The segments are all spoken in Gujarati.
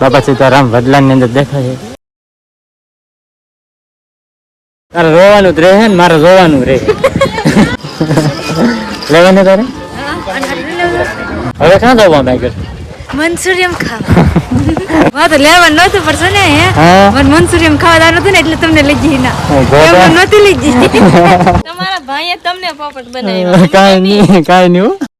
બાપા સીતારામ વડલાની અંદર દેખાય તારે રોવાનું જ રહે ને મારે રોવાનું રહે. લેવાનું તારે? હવે ક્યાં જવા આગળ? મંચુરિયમ ખાવા. માં તો લેવા નહોતું પડશે ને. મને મંચુરિયમ ખાવા ને એટલે તમને લઈ ગઈ ના. ઓ, નહોતી લઈ ગઈ તમારા ભાઈએ તમને પોપટ બનાવ્યો. કાંઈ નહીં કાંઈ નહીં.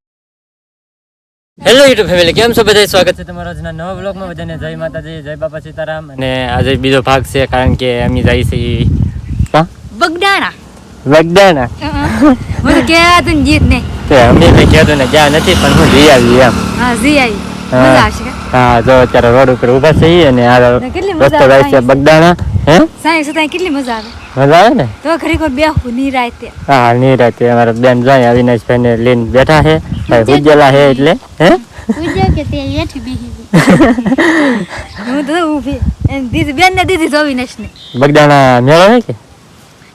હેલો યુટ્યુબ ફેમિલી કેમ છો? બધા સ્વાગત છે તમારો આજના નવા બ્લોગમાં બધાને જય માતાજી જય બાપા સીતારામ. અને આજે બીજો ભાગ છે કારણ કે અમે જઈ છે બગડાણા વગદાણા મને ક્યાં તું જીત ને. તે અમે કંઈ કહેતો ને ક્યાં નથી પણ હું જઈ આવી એમ. હા જઈ આવી. મજા આવશે હા જો અત્યારે રોડ ઉપર ઊભા છીએ અને આ ને રસ્તો જાય છે આવે. હે? સુતાંઈ કેટલી મજા આવે. મજા આવે ને? તો ખરી કોઈ બેહું ની હા નહીં અમારા બેન જાય અવિનાશભાઈ ને લઈને બેઠા છે. ભાઈ છે એટલે હે? હું તો ઊભી. દીદી બેન ને દીદી અવિનાશ ને બગદાણા મેળો છે કે?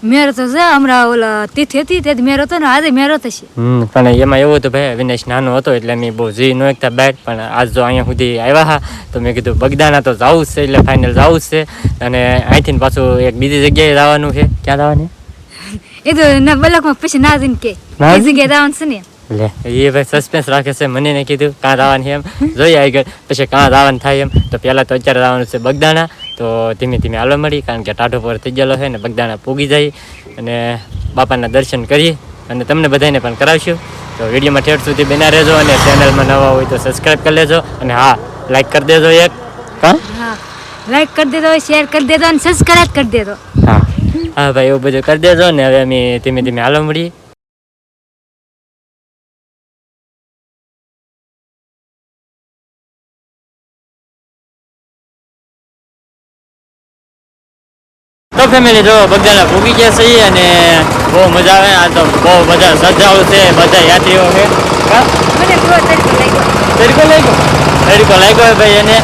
મેરો તો છે હમણાં ઓલા તીથ હતી તે મેરો તો ને આજે મેરો થશે. હમ પણ એમાં એવું હતું ભાઈ વિનેશ નાનો હતો એટલે મેં બહુ જી ન એકતા બેટ પણ આજ જો અહીંયા સુધી આવ્યા હા તો મેં કીધું બગદાણા તો જવું છે એટલે ફાઇનલ જવું છે. અને અહીંથી પાછું એક બીજી જગ્યાએ જવાનું છે. ક્યાં જવાનું? એ તો ના બલકમાં પછી ના જઈને કે બીજી જગ્યાએ જવાનું છે ને. લે એ ભાઈ સસ્પેન્સ રાખે છે મને ને કીધું. કાં જવાનું એમ? જોઈ આવી ગયો. પછી કાં જવાનું થાય એમ? તો પહેલાં તો અત્યારે જવાનું છે બગદાણા. તો ધીમે ધીમે હાલવા મળી કારણ કે ટાઢો પર થઈ ગયેલો છે ને બગદાણા પૂગી જાય અને બાપાના દર્શન કરી અને તમને બધાને પણ કરાવશું. તો વિડીયોમાં ઠેઠ સુધી બના રહેજો અને ચેનલમાં નવા હોય તો સબસ્ક્રાઈબ કરી લેજો અને હા લાઈક કરી દેજો એક. હા? લાઈક કરી દેજો શેર કરી દેજો અને સબસ્ક્રાઈબ કરી દેજો. હા. હા ભાઈ એવું બધું કરી દેજો ને હવે અમે ધીમે ધીમે હાલવા મળીએ ફેમિલી જો બગદાણા ભૂગી ગયા છીએ અને બહુ મજા આવે. આ તો બહુ બધા શ્રદ્ધાળુ છે બધા યાત્રીઓ છે. તરીકો લાગ્યો. તડકો લાગ્યો? ભાઈ એને.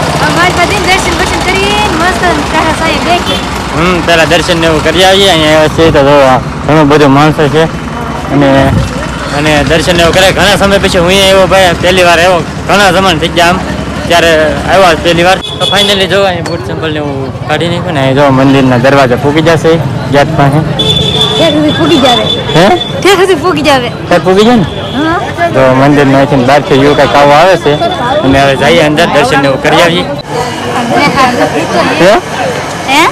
હમ પેલા દર્શન ને એવું કરી આવીએ. અહીંયા છે તો ઘણું બધું માણસો છે. અને અને દર્શન એવું કરે. ઘણા સમય પછી હું આવ્યો ભાઈ. પહેલી વાર આવ્યો. ઘણા સમય થઈ ગયા આમ. ત્યારે આવ્યા પહેલી વાર. તો ફાઇનલી જો અહીં બૂટ ચંપલ ને એવું કાઢી નાખ્યું ને અહીં જો મંદિરના દરવાજા પૂગી જશે ગેટ પાસે જાવે. હે? ત્યાં સુધી પૂગી જાવે. ત્યાં પૂગી જાય ને? તો મંદિરમાંથી બહારથી એવું કંઈક આવું આવે છે. અને હવે જઈએ અંદર દર્શન ને કરી આવીએ. હે? હે?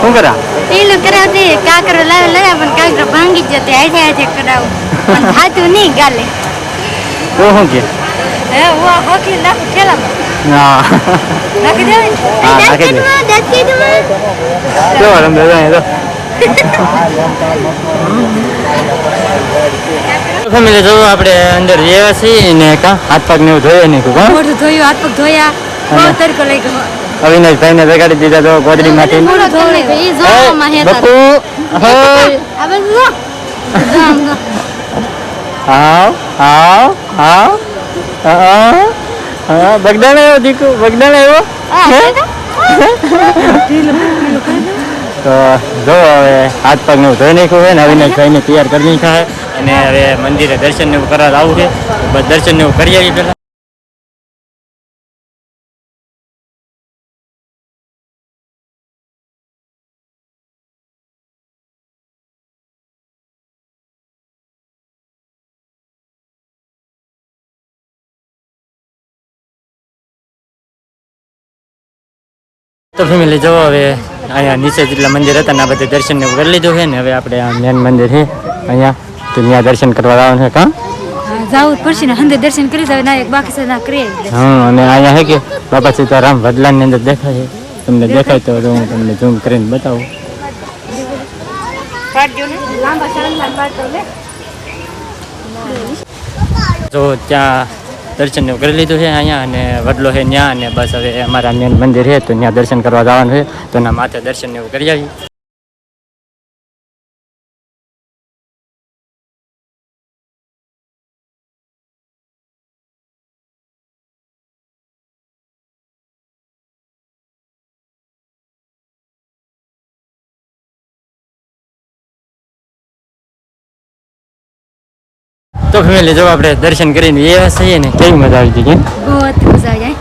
શું કરા? પેલું કરાવતી કાકરો લાવે લાવ્યા પણ કાકરો ભાંગી જતી હાથે હાથે કરાવું. પણ થાતું નહીં ગાલે. તો શું કે? હે ખેલામાં નાખી દેવાય હા, નાખી દે. નાખી દેવાય જો રમે તો ફેમિલી જો આપણે અંદર જેવા છીએ ને કા હાથ પગ ને એવું ધોઈએ નહીં કા મોઢું ધોયું હાથ પગ ધોયા બહુ તડકો લાગ્યો અવિનાશભાઈ ને બગાડી દીધા તો ગોદડી માંથી મોઢું ધોયું બકુ હોય જો. આવ આવ આવ આવ હા બગદાણા આવ્યો દીકુ બગદાણા આવ્યો? તો જો હવે હાથ પગનું ધોઈ નાખ્યું હોય ને હવે ને તૈયાર કરી નાખ્યા અને હવે મંદિરે દર્શન ને એવું કરવા આવું છે. દર્શન ને એવું કરી આવીએ પેલા તો ફેમિલી જવો હવે અહીંયા નીચે જેટલા મંદિર હતા ને આ બધે દર્શન એવું કરી લીધું છે ને હવે આપણે આ મેન મંદિર છે અહીંયા તો ત્યાં દર્શન કરવા આવવાનું છે કાં? જાવું પડશે ને અંદર દર્શન કરી જાવ ના એક બાકી છે ના કરી હા અને અહીંયા હે કે બાબા સીતારામ વડલાની અંદર દેખાય છે. તમને દેખાય? તો હું તમને ઝૂમ કરીને બતાવું. તો ત્યાં દર્શન કરી લીધું છે અહીંયા અને વડલો છે ત્યાં અને બસ હવે અમારા મેન મંદિર છે, તો ત્યાં દર્શન કરવા જવાનું છે. તો એના માથે દર્શન એવું કરી આવીએ તો ફેમિલી જો આપણે દર્શન કરીને એ છીએ ને કેવી મજા આવી ગઈ બહુ મજા આવી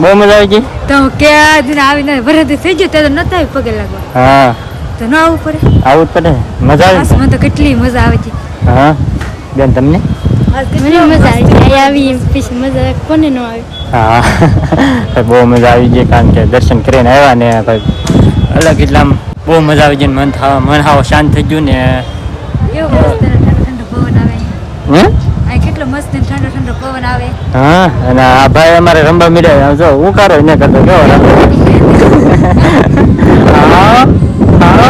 બહુ મજા આવી ગઈ? તો ક્યાં દિન આવીને ભરતી થઈ ગયો ત્યારે નતા આવી પગે લાગવા. હા. તો ન આવવું પડે. આવું જ પડે. મજા આવી બસ મને તો કેટલી મજા આવે છે હા. બેન તમને? મને મજા આવી જાય આવી પછી મજા કોને ન આવે? હા. બહુ મજા આવી ગઈ કારણ કે દર્શન કરીને આવ્યા ને ભાઈ અલગ એટલા બહુ મજા આવી ગઈ ને મન થાવ મન હાવ શાંત થઈ ગયું ને. કેવો હે? આ કેટલો મસ્ત ઠંડો ઠંડો પવન આવે. હા અને આ ભાઈ અમારે રમવા મળ્યા જો ઉકારો ને કરતો કેવો હા હા.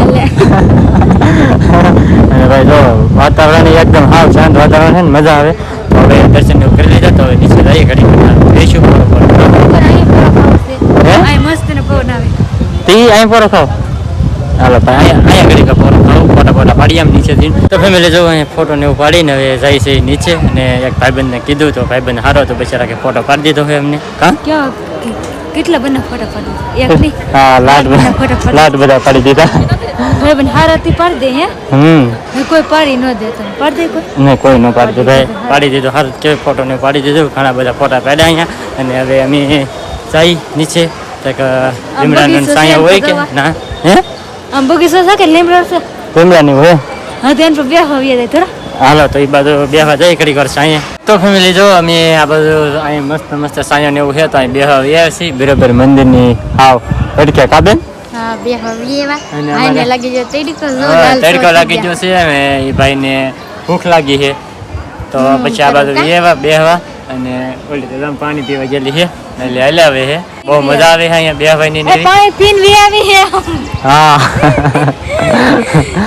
અને ભાઈ જો વાતાવરણ એકદમ હાવ શાંત વાતાવરણ છે ને મજા આવે. તો હવે દર્શન કરી લીધા તો હવે નીચે જઈએ ઘડી બરોબર હે? મસ્ત ને પવન આવે. તી અહીં પોરો ખાવ હાલો ભાઈ અહીંયા અહીંયા ઘડી પોરો ખાવ ફોટા ફોટા પાડી આમ નીચેથી. તો ફેમિલી જો અહીંયા ફોટો ને એવું પાડીને હવે જાય છે નીચે અને એક ભાઈબંધને કીધું તો ભાઈબંધ હારો તો બચારા કે ફોટો પાડી દીધો હોય એમને. હા કેટલા બના ફોટા પાડી એક નહીં. હા લાડ બધા. લાડ બધા પાડી દીધા. ભાઈ બન હારાથી પાડી દે હે? હમ. કોઈ પાડી ન દે તને. પાડી દે કોઈ? નહીં કોઈ ન પાડી દીધો. ભાઈ પાડી દીધો હાર કે ફોટો ને પાડી દીધો. ઘણા બધા ફોટા પાડ્યા અહીંયા. અને હવે અમે જઈ નીચે. તક લીમડાનો સાયા હોય કે ના? હે? આમ બગીચો છે કે લીમડો છે? લીમડાની હોય હા ધ્યાન પર બે હોવી જાય થોડા હાલો તો એ બાજુ બેહવા જઈ ઘડી વાર સાંયે. તો ફેમિલી જો અમે આ બાજુ અહીં મસ્ત મસ્ત સાંયો ને એવું છે તો અહીં બેહવા આવ્યા છીએ. બરોબર મંદિરની હાવ હડકે કાબેન હા બે અને લાગી જો તડકો લાગી ગયા. છે અને એ ભાઈને ભૂખ લાગી છે. તો પછી આ બાજુ બેહવા બેહવા અને ઓલી તો પાણી પીવા ગયેલી છે. એટલે હલાવે છે. બહુ મજા આવે છે અહીંયા બેહવાની ને એ પાણી પીન વી આવી હા.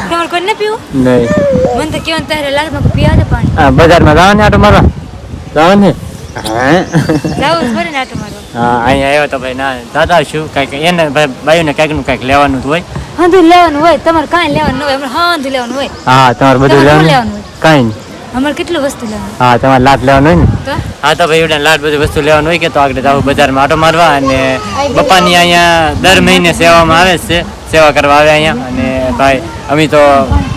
તમારે કોઈ ને પીવું? નહીં. મને તો કેવાનું તારે લાગે મને પીવા દે પાણી. હા બજારમાં જવાનું આટો મારવા? જવાનું ને હા અહીંયા આવ્યો તો ભાઈ ના દાદા શું કાંઈક એને ભાઈ બાયુને કાંઈકનું કાંઈક લેવાનું જ હોય. હાંધું લેવાનું હોય તમારે કાંઈ લેવાનું હોય અમારે હાંધું લેવાનું હોય. હા તમારે બધું લેવાનું કાંઈ નહીં. અમારે કેટલું વસ્તુ લેવાનું? હા તમારે લાટ લેવાનું હોય ને? હા તો ભાઈ લાટ બધી વસ્તુ લેવાનું હોય કે તો આગળ જાવ બજારમાં આટો મારવા અને બપ્પાની અહીંયા દર મહિને સેવામાં આવે છે. સેવા કરવા આવે અહીંયા. અને ભાઈ અમે તો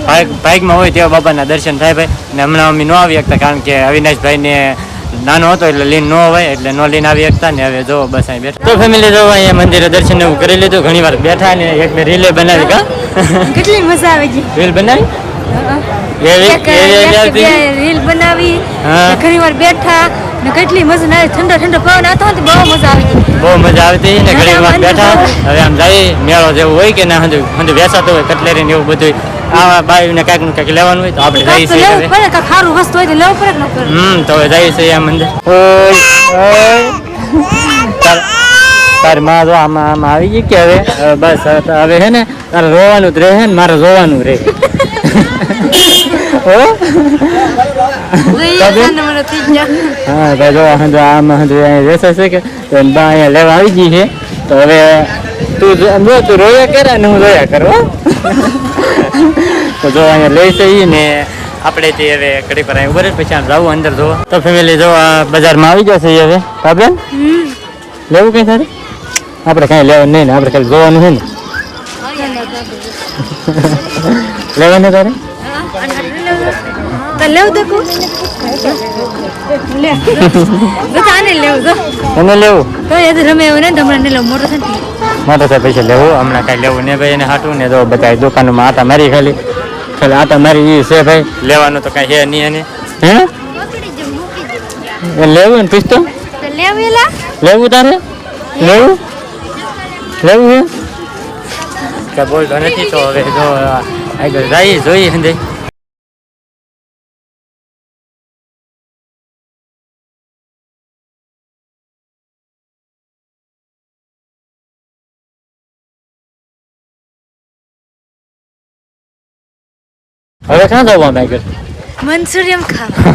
બાઇક બાઇકમાં હોય તેવા બાબાના દર્શન થાય ભાઈ. અને હમણાં અમે ન આવી શકતા કારણ કે અવિનાશભાઈને નાનો હતો એટલે લીન ન હોય એટલે ન લઈને આવી શકતા. ને હવે જો બસ અહીં બેઠા. તો ફેમિલી જો અહીંયા મંદિરે દર્શન એવું કરી લીધું. ઘણી વાર બેઠા ને એક બે રીલે બનાવી કા કેટલી મજા આવે છે? રીલ બનાવી? રીલ બનાવી હા. ઘણી વાર બેઠા. ને કેટલી મજા ના ઠંડો ઠંડો પવન આવતો હોય તો બહુ મજા આવે. બહુ મજા આવતી ને ઘણી વાર ના, ના, બેઠા હવે આમ જાય મેળો જેવું હોય કે ના હંધુ હંધુ બેસાતો હોય કટલેરી ને એવું બધું આવા બાઈ ને કાંઈક ને કાંઈક લેવાનું હોય તો આપણે જઈએ તો છીએ લેવું હવે. પડે કાંઈક સારું વસ્તુ હોય તો લેવું પડે કે હમ તો હવે જઈએ છીએ આ મંદિર તાર તારમાં જો આમાં આમ આવી ગઈ કે હવે? હવે બસ હવે હવે હે ને તારે રોવાનું જ રહે ને મારે જોવાનું રહે. હો? જોઈએ ભાઈ જો હંધુ આમાં હંધુ છે કે તો બા અહીંયા લેવા આવી ગઈ છે. તો હવે તું જો તું રોયા કરે ને હું રોયા કરું તો જો અહીંયા લઈ છે ને આપણે તે હવે ઘડી પર અહીં પછી આમ જવું અંદર જોવા. તો ફેમિલી જો આ બજારમાં આવી જશે હવે. હમ. લેવું કઈ તારે? આપણે કઈ લેવાનું નહીં ને આપણે ખાલી જોવાનું છે ને. લેવાનું તારે? તો લેવું તો કહું લે. તો આને લેવું તો તને લેવું? તો એ રમે એવું ને મોટો મોટો પૈસા લેવું હમણાં કાંઈ લેવું ને ભાઈ એને હાટું ને તો બધા દુકાનમાં આટા મારી ખાલી. ખાલી આટા મારી એ છે ભાઈ. લેવાનું તો કાંઈ છે નહીં એને. હે? એ લેવું ને પિસ્તો? લેવું તારે? લેવું? લેવું હે? કે બોલતો નથી તો હવે જો આગળ જઈએ જોઈએ હંદે હવે ક્યાં જવાનું આગળ મંચુરિયમ ખાવા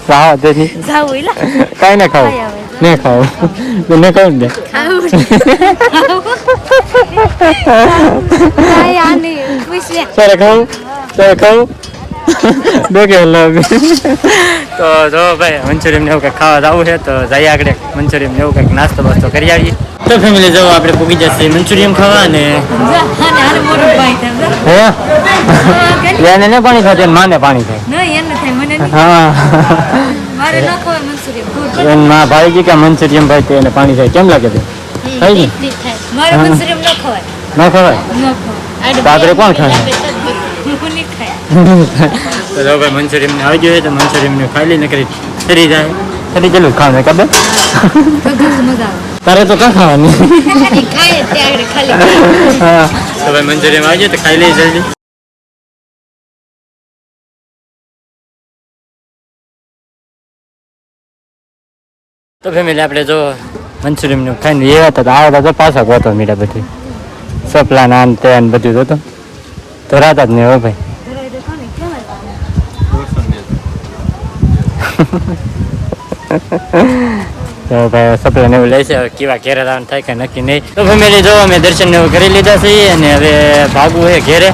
ખાવા દે નહીં જાવું એલા કાંઈ ના ખાવું ને. ખાવું કાંઈ આને પૂછ લે તારે ખાવું? તારે ખાવું? ડોકે તો જો ભાઈ મંચુરિયમ ને એવું કંઈક ખાવા જવું છે તો જઈએ આગળ મંચુરિયમ ને એવું કંઈક નાસ્તો બાસ્તો કરી આવીએ. તો ફેમિલી જવો આપણે પૂગી જશે મંચુરિયમ ખાવા ને જા, જા. એને ને પાણી થાય માને પાણી થાય. મને હા. મારે ન ભાઈ કે મનસુરિયમ ભાઈ તેને પાણી થાય. કેમ લાગે છે? થાય ને. મારે મનસુરિયમ ન ખવાય. ન ખવાય? તો કોણ ખાય? તો જો ભાઈ ને આવી ગયો તો મંચુરિયમ ને ખાઈ લઈને કરી ફરી જાય. ફરી ગયેલું ખાવાનું આવે. તારે તો ક્યાં ખાવાની? હા. તો ભાઈ મંચુરિયમ આવી ગયું તો ખાઈ જલ્દી. તો ફેમિલી, આપણે જો મંચુરિયમનું ખાઈને એ હતા આવ્યા તો પાછા ગોતો મીઠા બધી. સપલા નાન તે બધું જોતો. તો રાતા જ નહીં હો ભાઈ. તો ભાઈ સપલા ને એવું લે છે કેવા ઘેરે જવાનું થાય કે નક્કી નહીં. તો ફેમિલી, જો અમે દર્શન ને એવું કરી લીધા છીએ અને હવે ભાગવું છે ઘેરે.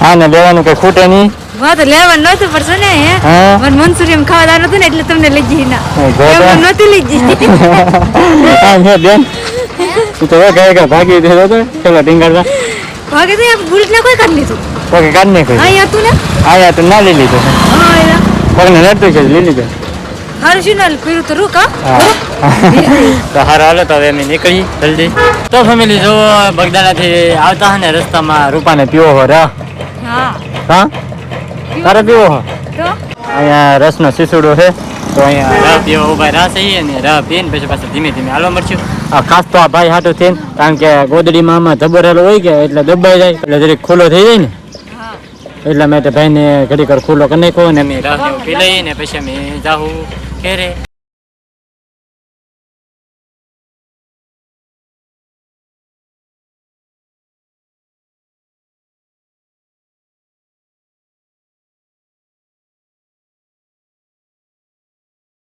હા ને લેવાનું કઈ ખૂટે નહીં. માં તો લેવાનું નહોતું પડશે ને હે મને મંચુરિયમ ખાવા દાર હતું ને એટલે તમને લઈ જઈ ના. નહોતી લઈ જઈ હા હે બેન. તું તો ભાગી દીધો તો ચલો ટીંગાડતા ભાગે તો બુલેટ ને કોઈ કરી લીધું. પગે કાઢ નહીં કોઈ. અહીં હતું ને? આયા તું ના લઈ લીધું. પગને નડતું છે લઈ લીધું. હારું શું ના કર્યું તો રૂક તો હારો હાલો તો હવે અમે નીકળી જલ્દી. તો ફેમિલી જો બગદાણાથી આવતા ને રસ્તામાં રૂપાને પીવો હો રા. હા. હા? તારે પીવો અહીંયા રસનો સીસુડો છે. તો અહીંયા રાહ પીવો ઊભા રાહ સહી અને રહ પીને પછી પાછું ધીમે ધીમે હાલવા મળશું. આ ખાસ તો આ ભાઈ હાટું થઈને કારણ કે ગોદડીમાં આમાં ધબરેલો હોય કે એટલે દબાઈ જાય એટલે જરીક ખુલ્લો થઈ જાય ને. હા. એટલા માટે ભાઈને ઘડી વાર ખુલ્લો કરી નાખ્યો ને અમે રાહ પી લઈએ ને પછી અમે જાઉં ઘેરે.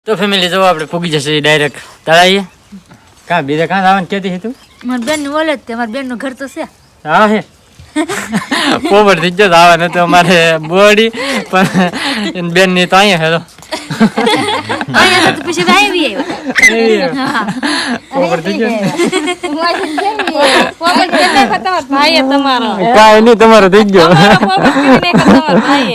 તો ફેમિલી જવા આપણે પૂગી જશે ડાયરેક્ટ તળાઈએ કાં બીજા કાં આવવાનું કહેતી હતી તું? મારી બેનનું બોલે જ તે મારી બેનનું ઘર તો છે. હા હે. પોપટ થઈ ગયો ને તો અમારે બોડી પણ બેનની તો અહીંયા હેલો. અહીંયા તો પછી આવી આવ્યા. પોપટ થઈ ગયો પોપટ કેટલે તમારો કાંઈ નહીં તમારો થઈ ગયો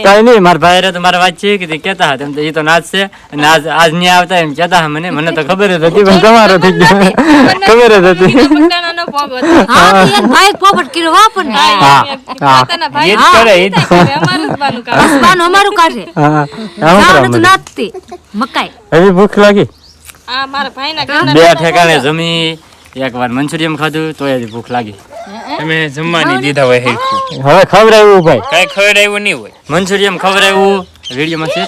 કાંઈ નહીં મારા ભાઈ તો મારા વાત છે કે તે હતા? એ તો નાચ છે. અને આજ આજ નહીં આવતા એમ કહેતા મને. મને તો ખબર જ હતી પણ તમારો થઈ ગયો. ખબર જ હતી. મકાઈ. ભૂખ લાગી? આ મારા ભાઈના ઘરના બે ઠેકાણે જમી એક વાર મંચુરિયમ ખાધું તો એ ભૂખ લાગી. તમે જમવાની દીધા હોય હેરખું હવે ખવડાવ્યું ભાઈ? કઈ ખવડાવ્યું નહીં હોય. મંચુરિયમ ખવડાવ્યું વિડીયોમાં છે જ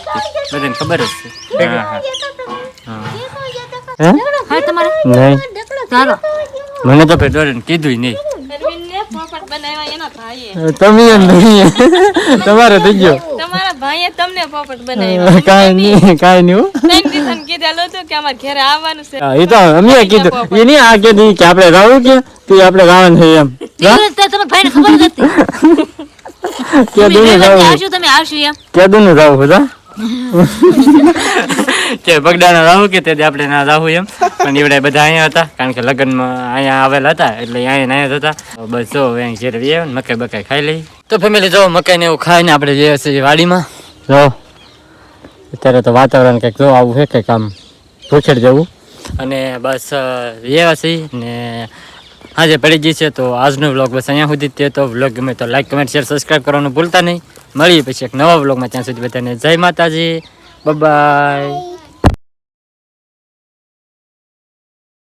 બધાને ખબર જ છે. હા હા. હા? તમારે. નહીં. ચાલો. મને તો ડોરેન કીધું નહીં. અરવિંદને પોપટ બનાવ્યા એના ભાઈએ. તમે એમ નહીં. તમારે થઈ ગયો. તમારા ભાઈએ તમને પોપટ બનાવ્યા કાઈ નહીં કાઈ નહીં હો. ત્રણ દિવસનું કીધેલું હતું કે અમાર ઘરે આવવાનું છે. એ તો અમે કીધું એ નહીં આ કીધું કે આપણે ગાવું કે તે આપણે ગાવાનું છે એમ. તમે ભાઈને ખબર નથી હતી. કે દુનું રાવું. આવશું તમે આવશું એમ. કે દુનું રાવું બધા? કે બગડાના રાવું કે તેથી આપણે ના રાવું એમ. પણ એવડે બધા અહીંયા હતા કારણ કે લગ્નમાં અહીંયા આવેલા હતા એટલે અહીંયા અહીંયા હતા. બસ જો અહીંયા ઘેર મકાઈ બકાઈ ખાઈ લઈ તો ફેમિલી જો મકાઈ ને એવું ખાઈને આપણે જઈએ છીએ વાડીમાં. જો, અત્યારે તો વાતાવરણ કંઈક જો આવું છે, કંઈક આમ ભૂખેડ જવું. અને બસ એવા છીએ ને આજે પડી ગઈ છે, તો આજનો વ્લોગ બસ અહીંયા સુધી તે તો વ્લોગ ગમે તો લાઈક, કમેન્ટ, શેર સબસ્ક્રાઈબ કરવાનું ભૂલતા નહીં. મળીએ પછી એક નવા વ્લોગમાં ત્યાં સુધી બધાને. જય માતાજી. બાય